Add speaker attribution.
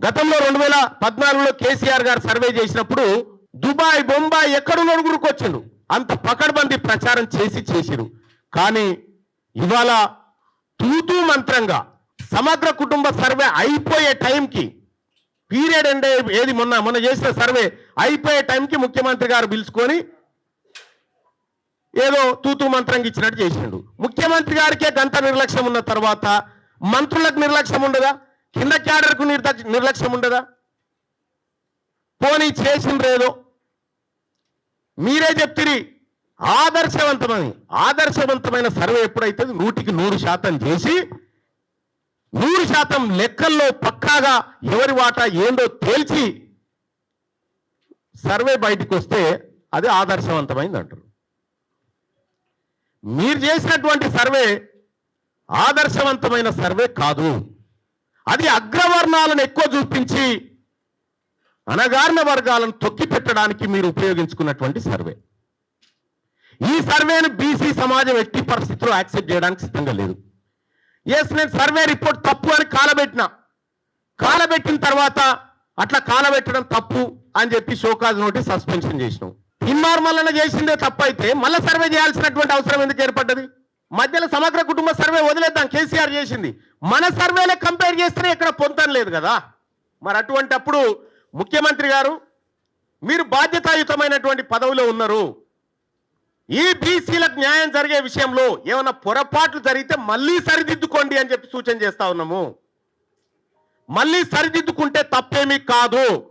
Speaker 1: గతంలో రెండు వేల పద్నాలుగులో కేసీఆర్ గారు సర్వే చేసినప్పుడు దుబాయ్ బొంబాయి ఎక్కడున్న గురుకొచ్చిండు అంత పకడ్బందీ ప్రచారం చేసి చేసిరు కానీ ఇవాళ తూతూ మంత్రంగా సమగ్ర కుటుంబ సర్వే అయిపోయే టైంకి పీరియడ్ అంటే ఏది మొన్న మొన్న చేసిన సర్వే అయిపోయే టైంకి ముఖ్యమంత్రి గారు పిలుచుకొని ఏదో తూతు మంత్రంగా ఇచ్చినట్టు చేసిండు ముఖ్యమంత్రి గారికే గంట నిర్లక్ష్యం ఉన్న తర్వాత మంత్రులకు నిర్లక్ష్యం ఉండదా? కింద క్యాడర్కు నిర్ద- నిర్లక్ష్యం ఉండదా? పోనీ చేసిండ్రేదో మీరే చెప్తిరి ఆదర్శవంతమని. ఆదర్శవంతమైన సర్వే ఎప్పుడైతే నూటికి నూరు శాతం చేసి నూరు శాతం లెక్కల్లో పక్కాగా ఎవరి వాటా ఏందో తేల్చి సర్వే బయటకు వస్తే అది ఆదర్శవంతమైంది అంటారు. మీరు చేసినటువంటి సర్వే ఆదర్శవంతమైన సర్వే కాదు. అది అగ్రవర్ణాలను ఎక్కువ చూపించి అనగారిన వర్గాలను తొక్కి పెట్టడానికి మీరు ఉపయోగించుకున్నటువంటి సర్వే. ఈ సర్వేను బీసీ సమాజం ఎట్టి పరిస్థితుల్లో యాక్సెప్ట్ చేయడానికి సిద్ధంగా లేదు. ఎస్ నేను సర్వే రిపోర్ట్ తప్పు అని కాలబెట్టిన. కాలబెట్టిన తర్వాత అట్లా కాలబెట్టడం తప్పు అని చెప్పి షోకాజ్ నోటీస్ సస్పెన్షన్ చేసినాం. తిన్మార్ మల్లన చేసిందే తప్పు అయితే మళ్ళీ సర్వే చేయాల్సినటువంటి అవసరం ఎందుకు ఏర్పడ్డది? మధ్యలో సమగ్ర కుటుంబ సర్వే వదిలేద్దాం కేసీఆర్ చేసింది. మన సర్వేలే కంపేర్ చేస్తేనే ఇక్కడ పొందడం లేదు కదా. మరి అటువంటి అప్పుడు ముఖ్యమంత్రి గారు మీరు బాధ్యతాయుతమైనటువంటి పదవిలో ఉన్నారు. ఈ బీసీలకు న్యాయం జరిగే విషయంలో ఏమైనా పొరపాట్లు జరిగితే మళ్ళీ సరిదిద్దుకోండి అని చెప్పి సూచన చేస్తా ఉన్నాము. మళ్ళీ సరిదిద్దుకుంటే తప్పేమీ కాదు.